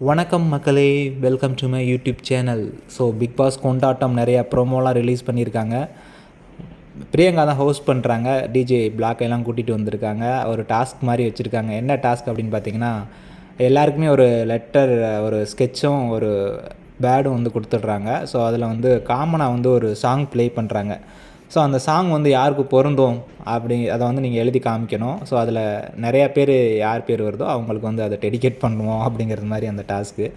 வணக்கம் மக்களே welcome to my YouTube channel so Bigg Boss கொண்டாட்டம் நிறையா ப்ரோமோலாம் ரிலீஸ் பண்ணியிருக்காங்க. பிரியங்கா தான் ஹோஸ்ட் பண்ணுறாங்க டிஜே பிளாக் எல்லாம் கூட்டிகிட்டு வந்திருக்காங்க. ஒரு டாஸ்க் மாதிரி வச்சுருக்காங்க. என்ன டாஸ்க் அப்படின்னு பார்த்தீங்கன்னா எல்லாருக்குமே ஒரு லெட்டர் ஒரு ஸ்கெட்சும் ஒரு பேடும் வந்து கொடுத்துட்றாங்க. ஸோ அதில் வந்து காமனாக வந்து ஒரு சாங் ப்ளே பண்ணுறாங்க ஸோ அந்த சாங் வந்து யாருக்கு பொருந்தும்? அப்படி அதை வந்து நீங்கள் எழுதி காமிக்கணும். ஸோ அதில் நிறையா பேர் யார் பேர் வருதோ அவங்களுக்கு வந்து அதை டெடிகேட் பண்ணுவோம் அப்படிங்கிறது மாதிரி அந்த டாஸ்க்கு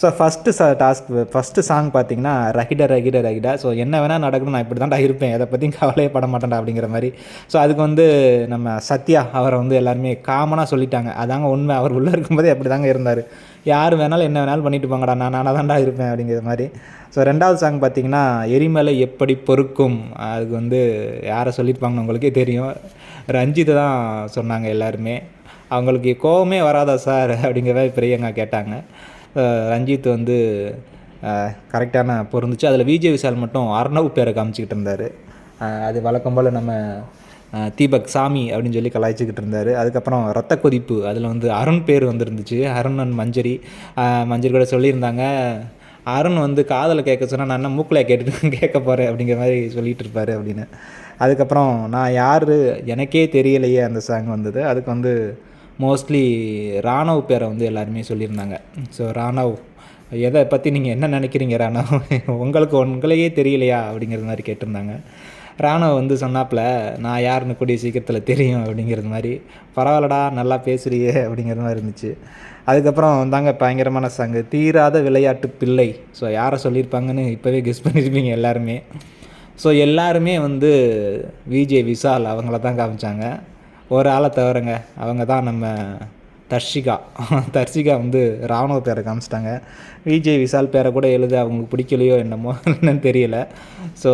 ஸோ ஃபஸ்ட்டு ச டாஸ்க் ஃபஸ்ட்டு சாங் பார்த்தீங்கன்னா ரகிட ரகிட ரகிடா ஸோ என்ன வேணால் நடக்கணும் நான் இப்படி தான்டா இருப்பேன். அதை பற்றியும் கவலையே பட மாட்டேன்டா அப்படிங்கிற மாதிரி. ஸோ அதுக்கு வந்து நம்ம சத்யா அவரை வந்து எல்லாருமே காமனாக சொல்லிட்டாங்க. அதாங்க உண்மை. அவர் உள்ளே இருக்கும்போதே அப்படி தாங்க இருந்தார். யார் வேணாலும் என்ன வேணாலும் பண்ணிட்டு போங்கடா. நான் நானாக தான்டா இருப்பேன் அப்படிங்கிற மாதிரி. ஸோ ரெண்டாவது சாங் பார்த்தீங்கன்னா எரிமலை எப்படி பொறுக்கும்? அதுக்கு வந்து யாரை சொல்லியிருப்பாங்கன்னு உங்களுக்கே தெரியும். ரஞ்சித்தை தான் சொன்னாங்க எல்லாருமே. அவங்களுக்கு கோவமே வராதா சார் அப்படிங்கிற மாதிரி பிரியங்கா கேட்டாங்க. ரஞ்சித் வந்து கரெக்டான பொருந்துச்சு. அதில் விஜய் விஷால் மட்டும் அர்ணவ் பேரை காமிச்சிக்கிட்டு இருந்தார். அது வழக்கம் போல் நம்ம தீபக் சாமி அப்படின்னு சொல்லி கலாய்ச்சிக்கிட்டு இருந்தார். அதுக்கப்புறம் ரத்த கொதிப்பு. அதில் வந்து அருண் பேர் வந்துருந்துச்சு. அருண் அண்ட் மஞ்சரி. மஞ்சரி கூட சொல்லியிருந்தாங்க. அருண் வந்து காதில் கேட்க சொன்னால் நான் என்ன மூக்கில் கேட்டுட்டு கேட்க போகிறேன் அப்படிங்கிற மாதிரி சொல்லிட்டு இருப்பார் அப்படின்னு. அதுக்கப்புறம் நான் யார் எனக்கே தெரியலையே அந்த சாங் வந்தது. அதுக்கு வந்து மோஸ்ட்லி ராணவ் பேரை வந்து எல்லாருமே சொல்லியிருந்தாங்க. ஸோ ராணவ் எதை பற்றி நீங்கள் என்ன நினைக்கிறீங்க ராணவ்? உங்களுக்கு உங்களையே தெரியலையா? அப்படிங்கிற மாதிரி கேட்டிருந்தாங்க. ராணவ் வந்து சொன்னாப்புல நான் யாருன்னு கூடிய சீக்கிரத்தில் தெரியும் அப்படிங்கிறது மாதிரி. பரவாயில்லடா நல்லா பேசுறியே அப்படிங்கிற மாதிரி இருந்துச்சு. அதுக்கப்புறம் வந்தாங்க பயங்கரமான சாங்கு தீராத விளையாட்டு பிள்ளை. ஸோ யாரை சொல்லியிருப்பாங்கன்னு இப்போவே கெஸ் பண்ணியிருப்பீங்க எல்லாருமே. ஸோ எல்லாருமே வந்து விஜே விஷால் அவங்கள தான் காமிச்சாங்க. ஒரு ஆளை தவிரங்க அவங்க தான் நம்ம தர்ஷிகா. தர்ஷிகா வந்து ராணுவ பேரை காமிச்சிட்டாங்க. விஜய் விஷால் பேரை கூட எழுத அவங்களுக்கு பிடிக்கலையோ என்னமோ என்னன்னு தெரியல. ஸோ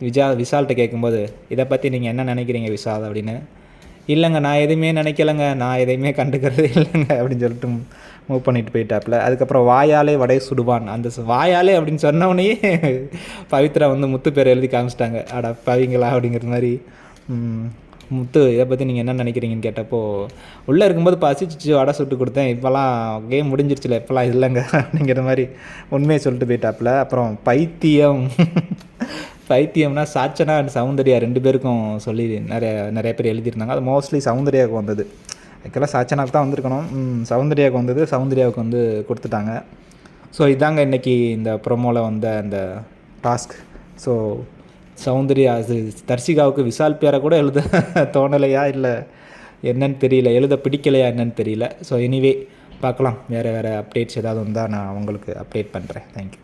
விஜா விஷால்கிட்ட கேட்கும்போது இதை பற்றி நீங்கள் என்ன நினைக்கிறீங்க விஷால்? அப்படின்னு. இல்லைங்க நான் எதுவுமே நினைக்கலைங்க. நான் எதையுமே கண்டுக்கிறது இல்லைங்க. அப்படின்னு சொல்லிட்டு மூவ் பண்ணிட்டு போயிட்டாப்புல. அதுக்கப்புறம் வாயாலே வடை சுடுவான். அந்த வாயாலே அப்படின்னு சொன்னவனையே பவித்ரா வந்து முத்து பேர் எழுதி காமிச்சிட்டாங்க. அட பவிங்களா? அப்படிங்கிற மாதிரி. முத்து இதை பற்றி நீங்கள் என்ன நினைக்கிறீங்கன்னு கேட்டப்போ உள்ளே இருக்கும்போது பசிச்சு வடை சுட்டு கொடுத்தேன். இப்போலாம் கேம் முடிஞ்சிருச்சுல இப்போலாம் இல்லைங்க அப்படிங்கிற மாதிரி உண்மையை சொல்லிட்டு போயிட்டாப்புல. அப்புறம் பைத்தியம். பைத்தியம்னா சாச்சனா அண்ட் சௌந்தர்யா ரெண்டு பேருக்கும் சொல்லி நிறைய நிறைய பேர் எழுதியிருந்தாங்க. அது மோஸ்ட்லி சௌந்தர்யாவுக்கு வந்தது. ஆக்சுவலாக சாச்சனாவுக்கு தான் வந்திருக்கணும். சௌந்தர்யாவுக்கு வந்தது சௌந்தர்யாவுக்கு வந்து கொடுத்துட்டாங்க. ஸோ இதாங்க இன்றைக்கி இந்த ப்ரொமோவில் வந்த அந்த டாஸ்க் ஸோ சௌந்தர்யா அது தர்சிகாவுக்கு விஷால் பேரை கூட எழுத தோணலையா இல்லை என்னன்னு தெரியல எழுத பிடிக்கலையா என்னன்னு தெரியல. ஸோ எனிவே பார்க்கலாம். வேறு வேறு அப்டேட்ஸ் ஏதாவது வந்தால் நான் உங்களுக்கு அப்டேட் பண்ணுறேன் தேங்க்யூ